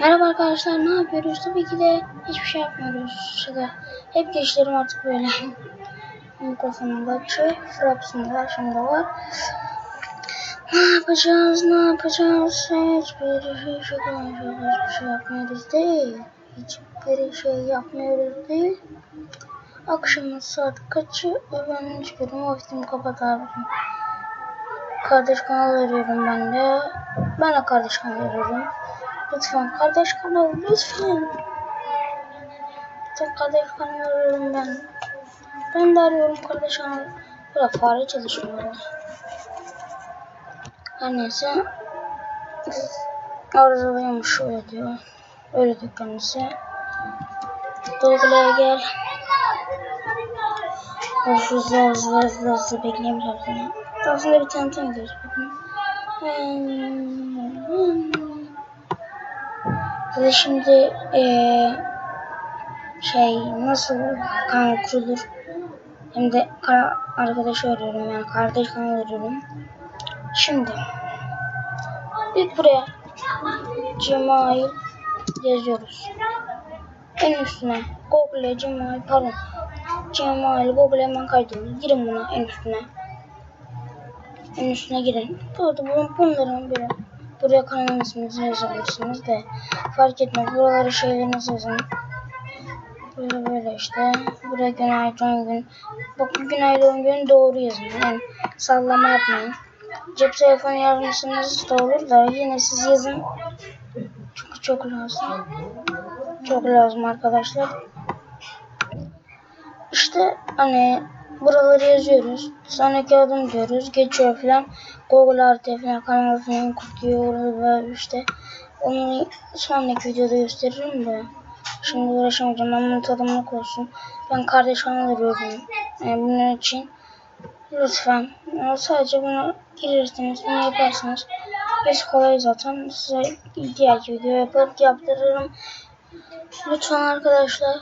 Merhaba arkadaşlar ne yapıyoruz? Tabii ki de hiçbir şey yapmıyoruz. Şurada hep geçlerim artık böyle. Mikrofonum da açık. Fraps'ım da şimdi var. Ne yapacağız? Ne yapacağız? Hiçbir şey, konuşuyoruz. Hiçbir şey yapmıyoruz değil. Hiçbir şey yapmıyoruz değil. Akşamın saat kaçı ben hiçbirim vaktimi kapat abi. Kardeş kanal arıyorum ben de. Ben de kardeş kanal arıyorum. Lütfen kardeş kanal lütfen. Lütfen kardeş kanal arıyorum ben. Ben de arıyorum kardeş kanal. Burada fare çalışmıyor. Her neyse. Arızalıymış öyle diyor. Öyle diyor kendisi. Google'a gel. Of hızlı hızlı hızlı hızlı bekleyemeyeceğim seni. Aslında bir tanıtım gidiyoruz bakın. Size şimdi eee şey nasıl kanal kurulur hem de kara arkadaş arıyorum yani kardeş kanal arıyorum. Şimdi ilk buraya Cemail yazıyoruz. En üstüne Google Cemail pardon Cemail Google hemen kaydediyoruz. Girin buna en üstüne. En üstüne girin. Burada bunların böyle buraya kanalın isminizi yazabilirsiniz de fark etmez. Buralara şeylerinizi yazın. Böyle böyle işte. Buraya günaydın gün. Bakın günaydın gün doğru yazın. Yani sallama yapmayın. Cep telefonu yazmışsınız da olur da yine siz yazın. Çünkü çok lazım. Çok lazım arkadaşlar. İşte hani buraları yazıyoruz. Sonraki adım diyoruz. Geçiyor falan. Google haritaya falan kanal falan kuruyor ve işte onu sonraki videoda gösteririm de. Şimdi uğraşamayacağım. Ben bunu tadımlık olsun. Ben kardeş kanal arıyorum. Yani bunun için lütfen sadece bunu girirsiniz. Bunu yaparsınız. Biz kolay zaten. Size diğer video yapıp yaptırırım. Lütfen arkadaşlar